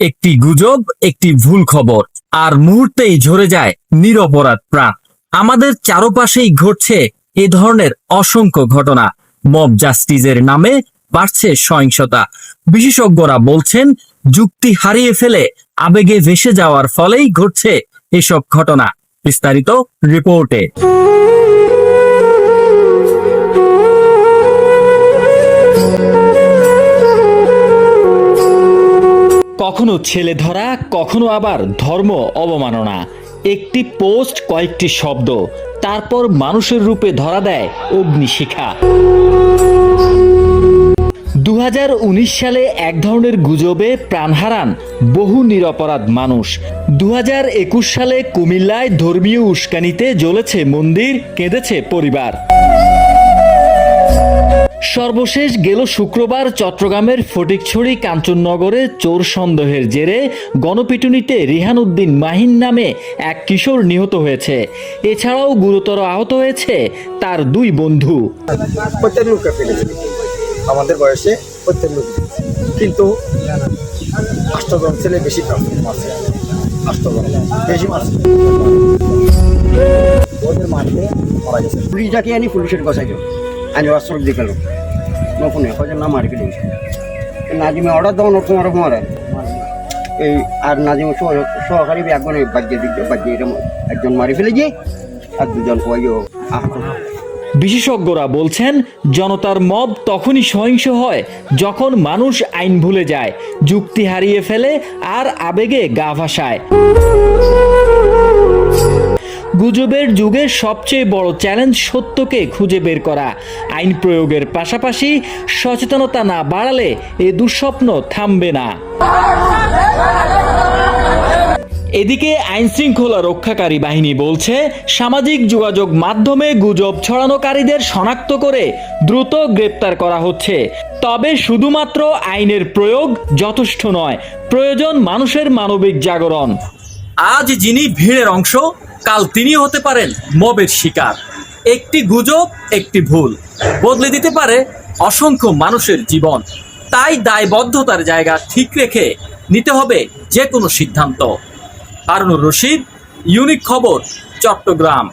একটি গুজব, একটি ভুল খবর, আর মুহূর্তেই ঝরে যায় নিরপরাধ প্রাণ। আমাদের চারপাশেই ঘটছে এ ধরনের অসংখ্য ঘটনা। মব জাস্টিসের নামে বাড়ছে সহিংসতা। বিশেষজ্ঞরা বলছেন, যুক্তি হারিয়ে ফেলে আবেগে ভেসে যাওয়ার ফলেই ঘটছে এসব ঘটনা। বিস্তারিত রিপোর্টে। কখনো ছেলে ধরা, কখনো আবার ধর্ম অবমাননা। একটি পোস্ট, কয়েকটি শব্দ, তারপর মানুষের রূপে ধরা দেয় অগ্নিশিখা। দু হাজার উনিশ সালে এক ধরনের গুজবে প্রাণ হারান বহু নিরপরাধ মানুষ। দু হাজার একুশ সালে কুমিল্লায় ধর্মীয় উস্কানিতে জ্বলেছে মন্দির, কেঁদেছে পরিবার। সর্বশেষ গেল শুক্রবার চট্টগ্রামের ফটিকছড়ি কাঞ্চননগরে চোর সন্দেহের জেরে গণপিটুনিতে রিহান উদ্দিন মাহিন নামে এক কিশোর নিহত হয়েছে। এছাড়াও গুরুতর আহত হয়েছে তার দুই বন্ধু। আমাদের বয়সে কিন্তু আষ্টজন ছেলে বেশি মারছে আষ্টজন বেশি মারছে ওদের মারতে মারা গেছে। পুলিশটাকে আনি পুলিশের গছাই গেল। নকুনে হয়তো না মারি ফেলি নাজিমে অর্ডার দেওয়া নতুন আরও মারে এই আর নাজিমে সহ- সহকারী একজনে বাজিয়ে দিচ্ছে বাজিয়ে এরকম একজন মারি ফেলেছি আর দুজন কয়ও আহত বিশেষজ্ঞরা বলছেন, জনতার মব তখনই সহিংস হয় যখন মানুষ আইন ভুলে যায়, যুক্তি হারিয়ে ফেলে আর আবেগে গা ভাসায়। গুজবের যুগে সবচেয়ে বড় চ্যালেঞ্জ সত্যকে খুঁজে বের করা। আইন প্রয়োগের পাশাপাশি সচেতনতা না বাড়ালে এ দুঃস্বপ্ন থামবে না। এদিকে আইন শৃঙ্খলা রক্ষাকারী বাহিনী বলছে, সামাজিক যোগাযোগ মাধ্যমে গুজব ছড়ানোকারীদের শনাক্ত করে দ্রুত গ্রেপ্তার করা হচ্ছে। তবে শুধুমাত্র আইনের প্রয়োগ যথেষ্ট নয়, প্রয়োজন মানুষের মানবিক জাগরণ। আজ যিনি ভিড়ের অংশ কাল তিনি হতে পারেন মবের শিকার। একটি গুজব, একটি ভুল। বদলে দিতে পারে অসংখ্য মানুষের জীবন। তাই দায়বদ্ধতার জায়গা ঠিক রেখে নিতে হবে যে কোনো সিদ্ধান্ত। হারুনুর রশিদ, ইউনিক খবর, চট্টগ্রাম।